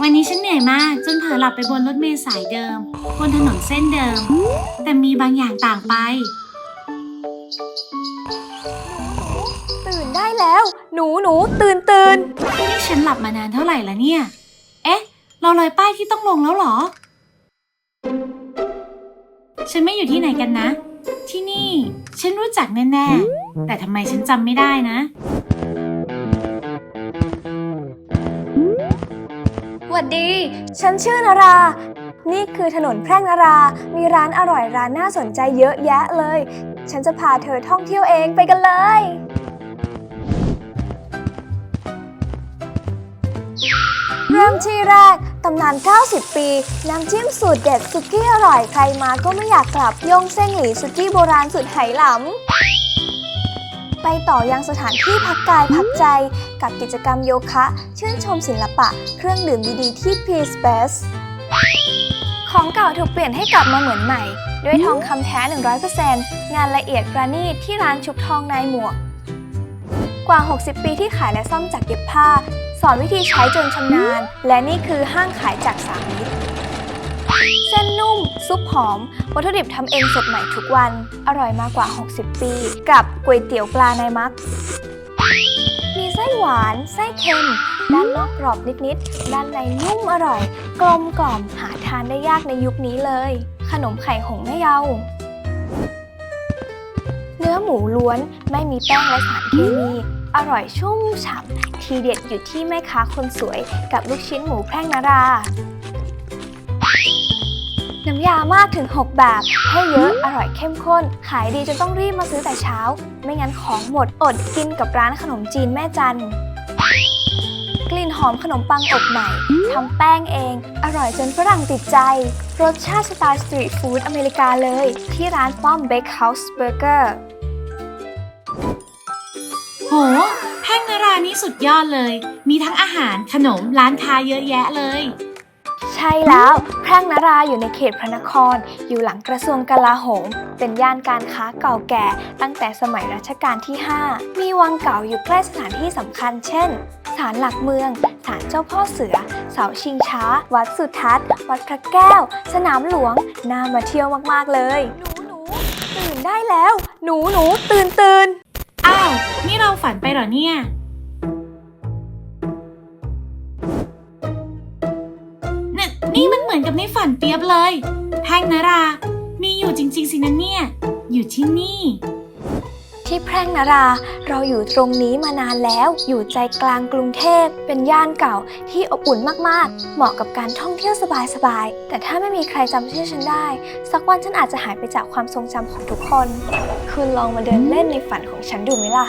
วันนี้ฉันเหนื่อยมากจนเผลอหลับไปบนรถเมล์สายเดิม บนถนนเส้นเดิม แต่มีบางอย่างต่างไป ตื่นได้แล้ว หนูหนูตื่นตื่นนี่ฉันหลับมานานเท่าไหร่ละเนี่ย เอ๊ะ เราเลยป้ายที่ต้องลงแล้วเหรอ ฉันไม่อยู่ที่ไหนกันนะ ที่นี่ ฉันรู้จักแน่ๆแต่ทำไมฉันจำไม่ได้นะ วัดดี ฉันชื่อนารา นี่คือถนนแพร่งนารา มีร้านอร่อยร้านน่าสนใจเยอะแยะเลย ฉันจะพาเธอท่องเที่ยวเองไปกันเลย เริ่มที่แรก ตำนาน 90 ปี น้ำจิ้มสูตรเด็ดสุกี้อร่อยใครมาก็ไม่อยากกลับย่งเส้งหลีสุกี้โบราณสุดไหหลำ ไปต่อยังสถานที่พักกายพักใจ กับกิจกรรมโยคะ ชื่นชมศิลปะ เครื่องดื่มดีๆ ที่ Peace ของเก่าถูกเปลี่ยนให้กลับมาเหมือนใหม่ ด้วยทองคำแท้ 100%งานละเอียดประณีตที่ร้านชุบทองนายหมวก กว่า 60 ปีที่ขายและซ่อมจากเย็บผ้า สอนวิธีใช้จนชำนาญ และนี่คือห้างขายจากสามิตร เส้นนุ่ม ซุปหอม วัตถุดิบทำเองสดใหม่ทุกวัน อร่อยมากกว่า 60 ปี กับก๋วยเตี๋ยวปลาในมัก มีไส้หวาน ไส้เค็ม ด้านนอกกรอบนิดๆ ด้านในนุ่มอร่อย กลมกล่อมหาทานได้ยากในยุคนี้เลย ขนมไข่หงแม่เยาเนื้อหมูล้วนไม่มีแป้งและสารเคมี อร่อยชุ่มฉ่ำทีเด็ดอยู่ที่แม่ค้าคนสวยกับลูกชิ้นหมูแพร่งนารา ยามากถึง 6 แบบ ให้เยอะอร่อยเข้มข้น ขายดีจนต้องรีบมาซื้อแต่เช้า ไม่งั้นของหมดอดกินกับร้านขนมจีนแม่จันกลิ่นหอมขนมปังอบใหม่ ทำแป้งเอง อร่อยจนฝรั่งติดใจ รสชาติสไตล์สตรีทฟู้ดอเมริกาเลย ที่ร้านป้อมเบคเฮาส์เบอร์เกอร์โห แพ่งนารานี่สุดยอดเลย มีทั้งอาหารขนมร้านค้าเยอะแยะเลย ช่แล้วแพร่งนาราอยู่ในเขตพระนคร อยู่หลังกระทรวงกลาโหม เป็นย่านการค้าเก่าแก่ ตั้งแต่สมัยรัชกาลที่ 5 มีวังเก่าอยู่ใกล้สถานที่สำคัญ เช่น ศาลหลักเมือง ศาลเจ้าพ่อเสือ เสาชิงช้า วัดสุทัศน์ วัดพระแก้ว สนามหลวง น่ามาเที่ยวมากๆเลย หนูหนูตื่นได้แล้ว หนูหนูตื่นตื่นอ้าว นี่เราฝันไปเหรอเนี่ย นี่มันเหมือนกับในฝันเปียบเลยแพ่งนารา มีอยู่จริง ๆ สินะเนี่ย อยู่ที่นี่ ที่แพร่งนารา เราอยู่ตรงนี้มานานแล้ว อยู่ใจกลางกรุงเทพ เป็นย่านเก่าที่อบอุ่นมากๆ เหมาะกับการท่องเที่ยวสบายๆ แต่ถ้าไม่มีใครจำชื่อฉันได้ สักวันฉันอาจจะหายไปจากความทรงจำของทุกคน คุณลองมาเดินเล่นในฝันของฉันดูไหมล่ะ